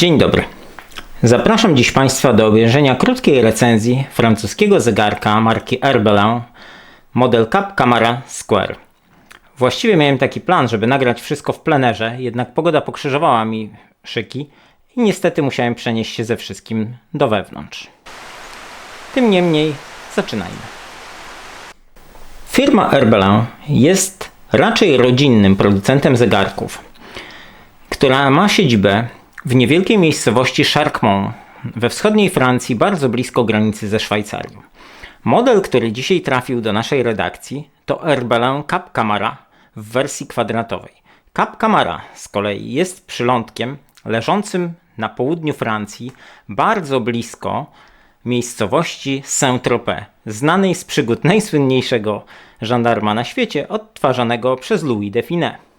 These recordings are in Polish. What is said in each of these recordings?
Dzień dobry. Zapraszam dziś Państwa do obejrzenia krótkiej recenzji francuskiego zegarka marki Herbelin model Cap Camara Square. Właściwie miałem taki plan, żeby nagrać wszystko w plenerze, jednak pogoda pokrzyżowała mi szyki i niestety musiałem przenieść się ze wszystkim do wewnątrz. Tym niemniej zaczynajmy. Firma Herbelin jest raczej rodzinnym producentem zegarków, która ma siedzibę w niewielkiej miejscowości Charcmont we wschodniej Francji, bardzo blisko granicy ze Szwajcarią. Model, który dzisiaj trafił do naszej redakcji, to Herbelin Cap Camara w wersji kwadratowej. Cap Camara z kolei jest przylądkiem leżącym na południu Francji, bardzo blisko miejscowości Saint-Tropez, znanej z przygód najsłynniejszego żandarma na świecie, odtwarzanego przez Louis Finet.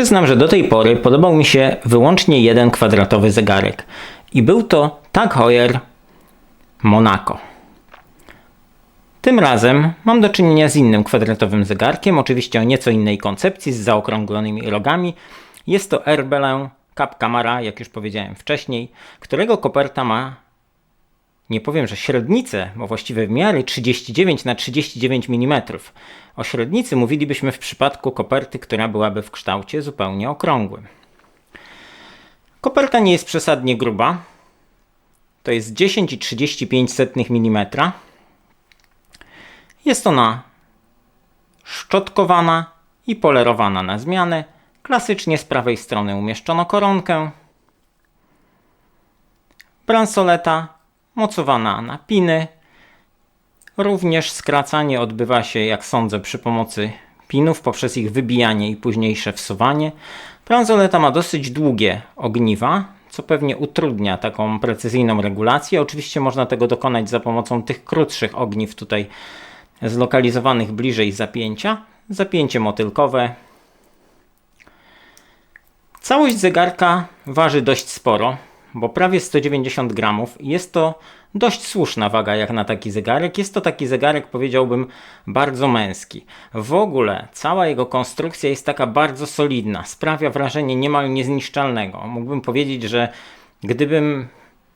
Przyznam, że do tej pory podobał mi się wyłącznie jeden kwadratowy zegarek i był to Tag Heuer Monaco. Tym razem mam do czynienia z innym kwadratowym zegarkiem, oczywiście o nieco innej koncepcji, z zaokrąglonymi rogami. Jest to Herbelin Cap Camara, jak już powiedziałem wcześniej, którego koperta ma nie powiem, że średnicę, bo właściwie w miary 39 na 39 mm. O średnicy mówilibyśmy w przypadku koperty, która byłaby w kształcie zupełnie okrągłym. Koperta nie jest przesadnie gruba. To jest 10,35 mm. Jest ona szczotkowana i polerowana na zmianę. Klasycznie z prawej strony umieszczono koronkę. Bransoleta mocowana na piny. Również skracanie odbywa się, jak sądzę, przy pomocy pinów poprzez ich wybijanie i późniejsze wsuwanie. Bransoleta ma dosyć długie ogniwa, co pewnie utrudnia taką precyzyjną regulację. Oczywiście można tego dokonać za pomocą tych krótszych ogniw tutaj zlokalizowanych bliżej zapięcia. Zapięcie motylkowe. Całość zegarka waży dość sporo, bo prawie 190 gramów. Jest to dość słuszna waga jak na taki zegarek. Jest to taki zegarek, powiedziałbym, bardzo męski. W ogóle cała jego konstrukcja jest taka bardzo solidna. Sprawia wrażenie niemal niezniszczalnego. Mógłbym powiedzieć, że gdybym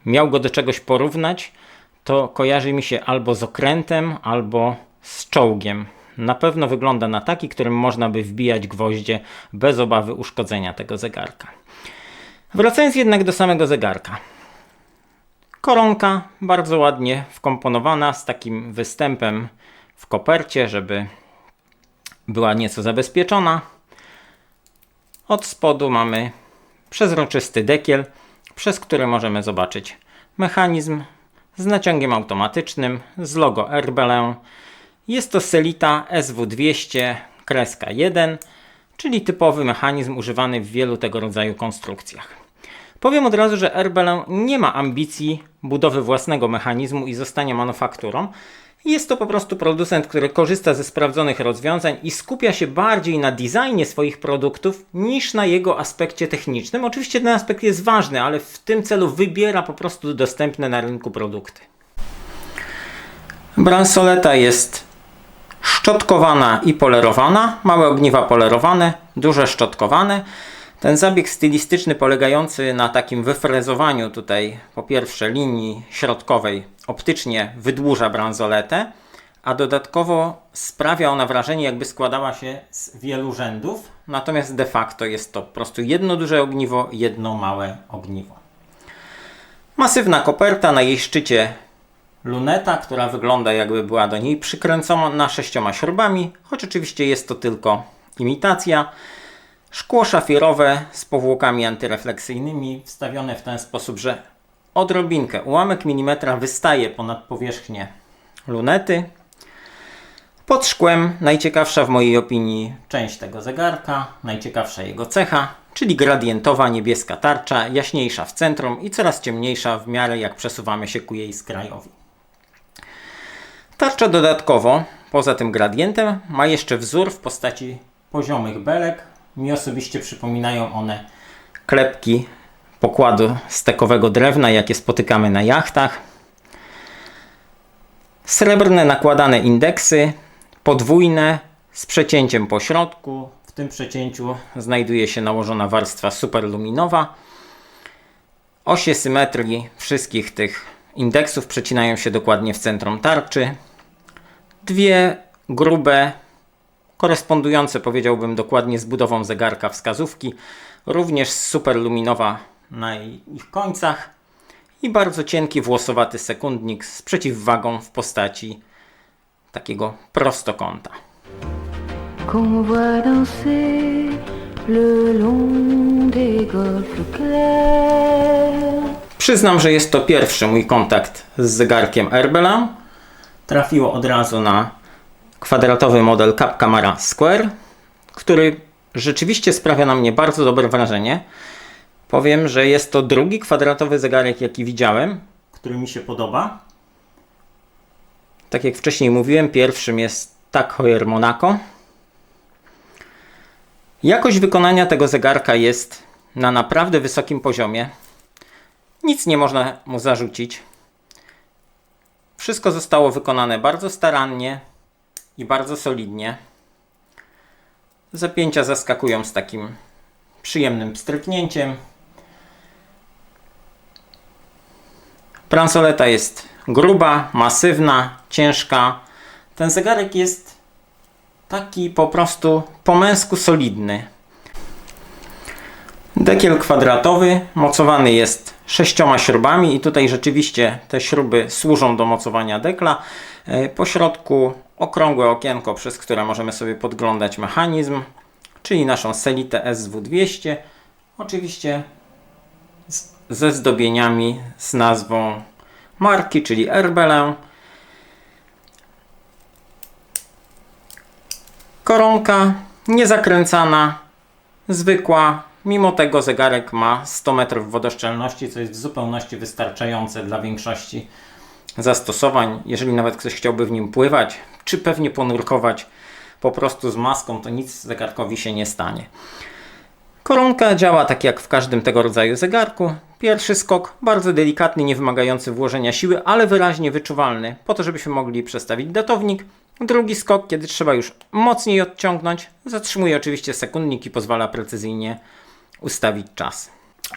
miał go do czegoś porównać, to kojarzy mi się albo z okrętem, albo z czołgiem. Na pewno wygląda na taki, którym można by wbijać gwoździe bez obawy uszkodzenia tego zegarka. Wracając jednak do samego zegarka. Koronka bardzo ładnie wkomponowana z takim występem w kopercie, żeby była nieco zabezpieczona. Od spodu mamy przezroczysty dekiel, przez który możemy zobaczyć mechanizm z naciągiem automatycznym z logo Herbelin. Jest to Selita SW200 kreska 1, czyli typowy mechanizm używany w wielu tego rodzaju konstrukcjach. Powiem od razu, że Herbelin nie ma ambicji budowy własnego mechanizmu i zostania manufakturą. Jest to po prostu producent, który korzysta ze sprawdzonych rozwiązań i skupia się bardziej na designie swoich produktów niż na jego aspekcie technicznym. Oczywiście ten aspekt jest ważny, ale w tym celu wybiera po prostu dostępne na rynku produkty. Bransoleta jest szczotkowana i polerowana, małe ogniwa polerowane, duże szczotkowane. Ten zabieg stylistyczny polegający na takim wyfrezowaniu tutaj po pierwsze linii środkowej optycznie wydłuża bransoletę, a dodatkowo sprawia ona wrażenie jakby składała się z wielu rzędów, natomiast de facto jest to po prostu jedno duże ogniwo, jedno małe ogniwo. Masywna koperta, na jej szczycie luneta, która wygląda jakby była do niej przykręcona sześcioma śrubami, choć oczywiście jest to tylko imitacja. Szkło szafirowe z powłokami antyrefleksyjnymi wstawione w ten sposób, że odrobinkę, ułamek milimetra wystaje ponad powierzchnię lunety. Pod szkłem najciekawsza w mojej opinii część tego zegarka, najciekawsza jego cecha, czyli gradientowa niebieska tarcza, jaśniejsza w centrum i coraz ciemniejsza w miarę jak przesuwamy się ku jej skrajowi. Tarcza dodatkowo, poza tym gradientem, ma jeszcze wzór w postaci poziomych belek. Mi osobiście przypominają one klepki pokładu stekowego drewna, jakie spotykamy na jachtach. Srebrne nakładane indeksy, podwójne, z przecięciem po środku, w tym przecięciu znajduje się nałożona warstwa superluminowa. Osie symetrii wszystkich tych indeksów przecinają się dokładnie w centrum tarczy. Dwie grube, korespondujące powiedziałbym dokładnie z budową zegarka wskazówki, również superluminowa na ich końcach i bardzo cienki włosowaty sekundnik z przeciwwagą w postaci takiego prostokąta. qu'on voit danser le long des golfes clairs. Przyznam, że jest to pierwszy mój kontakt z zegarkiem Airbela. Trafiło od razu na kwadratowy model Cap Camera Square, który rzeczywiście sprawia na mnie bardzo dobre wrażenie. Powiem, że jest to drugi kwadratowy zegarek, jaki widziałem, który mi się podoba. Tak jak wcześniej mówiłem, pierwszym jest Tag Heuer Monaco. Jakość wykonania tego zegarka jest na naprawdę wysokim poziomie. Nic nie można mu zarzucić. Wszystko zostało wykonane bardzo starannie i bardzo solidnie. Zapięcia zaskakują z takim przyjemnym stryknięciem. Bransoleta jest gruba, masywna, ciężka. Ten zegarek jest taki po prostu po męsku solidny. Dekiel kwadratowy mocowany jest sześcioma śrubami i tutaj rzeczywiście te śruby służą do mocowania dekla. E, Po środku okrągłe okienko, przez które możemy sobie podglądać mechanizm, czyli naszą Selitę SW200. Oczywiście z, ze zdobieniami z nazwą marki, czyli Erbelę. Koronka niezakręcana, zwykła. Mimo tego zegarek ma 100 metrów wodoszczelności, co jest w zupełności wystarczające dla większości zastosowań. Jeżeli nawet ktoś chciałby w nim pływać, czy pewnie ponurkować po prostu z maską, to nic zegarkowi się nie stanie. Koronka działa tak jak w każdym tego rodzaju zegarku. Pierwszy skok bardzo delikatny, nie wymagający włożenia siły, ale wyraźnie wyczuwalny, po to żebyśmy mogli przestawić datownik. Drugi skok, kiedy trzeba już mocniej odciągnąć, zatrzymuje oczywiście sekundnik i pozwala precyzyjnie ustawić czas.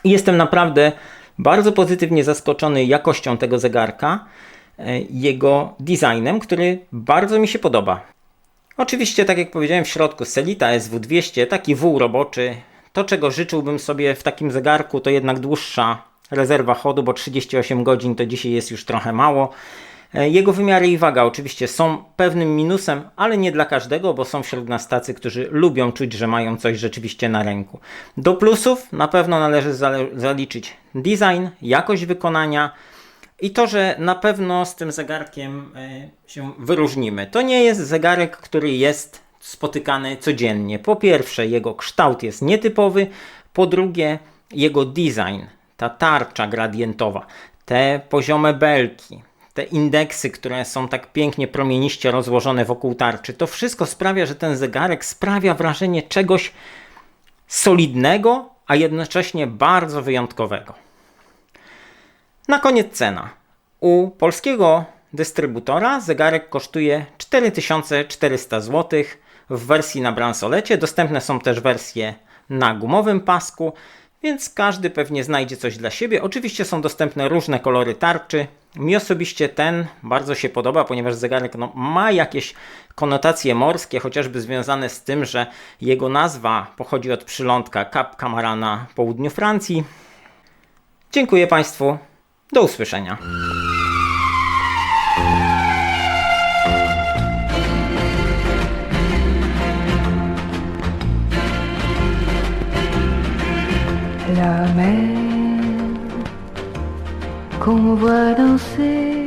Jestem naprawdę bardzo pozytywnie zaskoczony jakością tego zegarka, e, jego designem, który bardzo mi się podoba. Oczywiście, tak jak powiedziałem, w środku Selita SW200, taki wół roboczy. To, czego życzyłbym sobie w takim zegarku, to jednak dłuższa rezerwa chodu, bo 38 godzin to dzisiaj jest już trochę mało. E, Jego wymiary i waga oczywiście są pewnym minusem, ale nie dla każdego, bo są wśród nas tacy, którzy lubią czuć, że mają coś rzeczywiście na ręku. Do plusów na pewno należy zaliczyć design, jakość wykonania, i to, że na pewno z tym zegarkiem e, się wyróżnimy. To nie jest zegarek, który jest spotykany codziennie. Po pierwsze, jego kształt jest nietypowy, po drugie, jego design, ta tarcza gradientowa, te poziome belki, te indeksy, które są tak pięknie promieniście rozłożone wokół tarczy, to wszystko sprawia, że ten zegarek sprawia wrażenie czegoś solidnego, a jednocześnie bardzo wyjątkowego. Na koniec cena. U polskiego dystrybutora zegarek kosztuje 4400 zł w wersji na bransolecie. Dostępne są też wersje na gumowym pasku, więc każdy pewnie znajdzie coś dla siebie. Oczywiście są dostępne różne kolory tarczy. Mi osobiście ten bardzo się podoba, ponieważ zegarek no, ma jakieś konotacje morskie, chociażby związane z tym, że jego nazwa pochodzi od przylądka Cap Camara na południu Francji. Dziękuję Państwu. Do usłyszenia. La mer qu'on voit danser